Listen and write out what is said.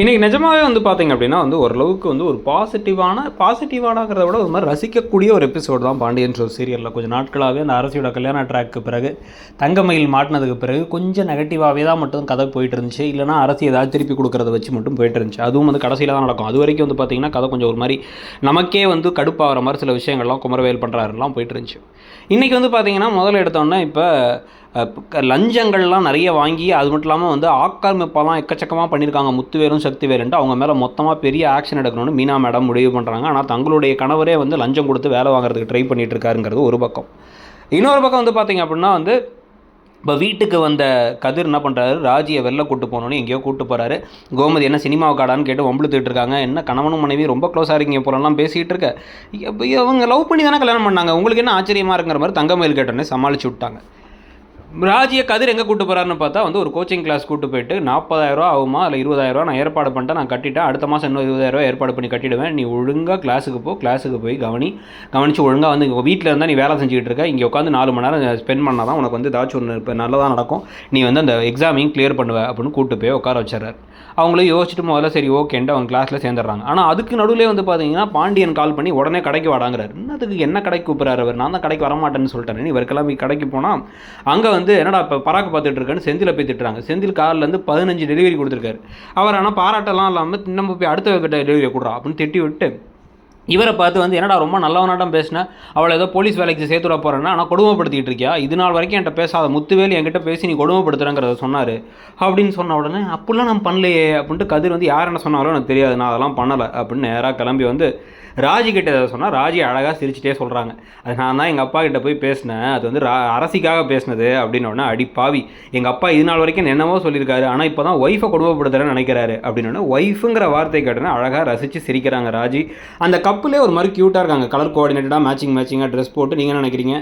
இன்றைக்கி நிஜமாவே வந்து பார்த்தீங்க அப்படின்னா வந்து ஓரளவுக்கு வந்து ஒரு பாசிட்டிவான பாசிட்டிவானாங்கிறத விட ஒரு மாதிரி ரசிக்கக்கூடிய ஒரு எபிசோடு தான் பாண்டியன் ஷோ சீரியலில் கொஞ்சம் நாட்களாகவே அந்த அரசியோட கல்யாண ட்ராக்கு பிறகு தங்கமயில் மாட்டினதுக்கு பிறகு கொஞ்சம் நெகட்டிவாகவே தான் மட்டும் கதை போயிட்டு இருந்துச்சு. இல்லைனா அரசு ஏதாவது திருப்பி கொடுக்குறத வச்சு மட்டும் போயிட்டு இருந்துச்சு. அதுவும் வந்து கடைசியில் தான் நடக்கும். அது வரைக்கும் வந்து பார்த்தீங்கன்னா கதை கொஞ்சம் ஒரு மாதிரி நமக்கே வந்து கடுப்பாகிற மாதிரி சில விஷயங்கள்லாம் குமரவேல் பண்ணுறாருலாம் போயிட்டு இருந்துச்சு. இன்றைக்கி வந்து பார்த்திங்கன்னா முதல்ல எடுத்தோன்னே இப்போ லஞ்சங்கள்லாம் நிறைய வாங்கி அது மட்டும் இல்லாமல் வந்து ஆக்கிரமிப்பெல்லாம் எக்கச்சக்கமாக பண்ணியிருக்காங்க. முத்துவேலும் சக்திவேலுன்ட்டு அவங்க மேலே மொத்தமாக பெரிய ஆக்ஷன் எடுக்கணும்னு மீனா மேடம் முடிவு பண்ணுறாங்க ஆனால் தங்களுடைய கணவரே வந்து லஞ்சம் கொடுத்து வேலை வாங்குறதுக்கு ட்ரை பண்ணிட்டு இருக்காருங்கிறது ஒரு பக்கம். இன்னொரு பக்கம் வந்து பார்த்தீங்க அப்படின்னா வந்து இப்போ வீட்டுக்கு வந்த கதிர் என்ன பண்ணுறாரு ராஜியை வெளில கூட்டு போகணுன்னு எங்கேயோ கூட்டு போகிறாரு கோமதி என்ன சினிமா காடான்னு கேட்டு வம்பளுத்துட்டு இருக்காங்க. என்ன கணவனும் மனைவி ரொம்ப க்ளோஸாக இருக்கீங்க போலலாம் பேசிகிட்டு இருக்க. இவங்க அவங்க லவ் பண்ணி தானே கல்யாணம் பண்ணாங்க. உங்களுக்கு என்ன ஆச்சரியமாக இருக்கிற மாதிரி தங்கமயில் கேட்டோன்னே சமாளிச்சு விட்டாங்க. ராஜியை கதிர் எங்கே கூட்டு போகிறாருன்னு பார்த்தா வந்து ஒரு கோச்சிங் கிளாஸ் கூட்டு போயிட்டு நாற்பதாயிரரூவா ஆகுமா? அதில் இருபதாயிரரூவா நான் ஏற்பாடு பண்ணிட்டேன் நான் கட்டிட்டேன். அடுத்த மாதம் இன்னும் இருபதாயிரரூவா ஏற்பாடு பண்ணி கட்டிடுவேன். நீ ஒழுங்காக கிளாஸுக்கு போ. கிளாஸுக்கு போய் கவனி. கவனித்து ஒழுங்காக வந்து இங்கே வீட்டில் இருந்தால் நீ வேலை செஞ்சுக்கிட்டு இருக்க. இங்கே உட்காந்து நாலு மணி நேரம் ஸ்பெண்ட் பண்ணால் தான் உனக்கு வந்து ஏதாச்சும் ஒன்று இப்போ நல்லதாக நடக்கும். நீ வந்து அந்த எக்ஸாமையும் கிளியர் பண்ணுவ அப்படின்னு கூட்டு போய் உட்கார வச்சிடறாரு. அவங்களும் யோசிச்சுட்டு முதல்ல சரி ஓகேன்ட்டு அவங்க கிளாஸில் சேர்ந்துடுறாங்க. ஆனால் அதுக்கு நடுவில் வந்து பார்த்தீங்கன்னா பாண்டியன் கால் பண்ணி உடனே கடைக்கு வாடாங்கிறார். என்னத்துக்கு என்ன கடைக்கு கூப்பிட்றாரு அவர்? நான் தான் கடைக்கு வரமாட்டேன்னு சொல்லிட்டேன் இவர் கிளம்பி கடைக்கு போனால் அங்கே வந்து என்னடா இப்போ பராக்கு பார்த்துட்டு இருக்கேன்னு செந்தில போய் திட்டுறாங்க. செந்தில் கார்லேருந்து பதினஞ்சு டெலிவரி கொடுத்துருக்காரு. அவர் ஆனால் பாராட்டெல்லாம் இல்லாமல் நம்ம போய் அடுத்த டெலிவரி கொடுறா அப்படின்னு திட்டி விட்டு இவரை பார்த்து வந்து என்னடா ரொம்ப நல்லவனாட்டம் பேசினேன் அவளை ஏதோ போலீஸ் வேலைக்கு சேர்த்து விட போகிறேன்னா ஆனால் கொடுமைப்படுத்திக்கிட்டு இருக்கியா? இது நாள் வரைக்கும் என்கிட்ட பேசாத முத்துவேல் என்கிட்ட பேசி நீ கொடுமைப்படுத்துறேங்கிறத சொன்னார். அப்படின்னு சொன்ன உடனே அப்படிலாம் நான் பண்ணலையே அப்படின்ட்டு கதிர் வந்து யார் என்ன சொன்னாலும் எனக்கு தெரியாது நான் அதெல்லாம் பண்ணலை அப்படின்னு நேராக கிளம்பி வந்து ராஜி கிட்ட ஏதாவது சொன்னால் ராஜி அழகாக சிரிச்சிட்டே சொல்கிறாங்க அது நான் தான் எங்கள் அப்பா கிட்ட போய் பேசினேன். அது வந்து ரா அரசிக்காக பேசினது அப்படின்னு உடனே அடி பாவி. எங்கள் அப்பா இது நாள் வரைக்கும் என்னவோ சொல்லியிருக்காரு ஆனால் இப்போ தான் ஒய்ஃபை கொடுமைப்படுத்துறேன்னு நினைக்கிறாரு அப்படின்னு ஒய்ஃபுங்கிற வார்த்தை கேட்டோன்னே அழகாக ரசித்து சிரிக்கிறாங்க ராஜி. அந்த கப் கப்புலே ஒரு மாதிரி க்யூட்டாக இருக்காங்க. கலர் கோஆர்டினேட்டடாக மேட்சிங் மேட்சிங்காக ட்ரெஸ் போட்டு நீங்கள் என்ன நினைக்கிறீங்க?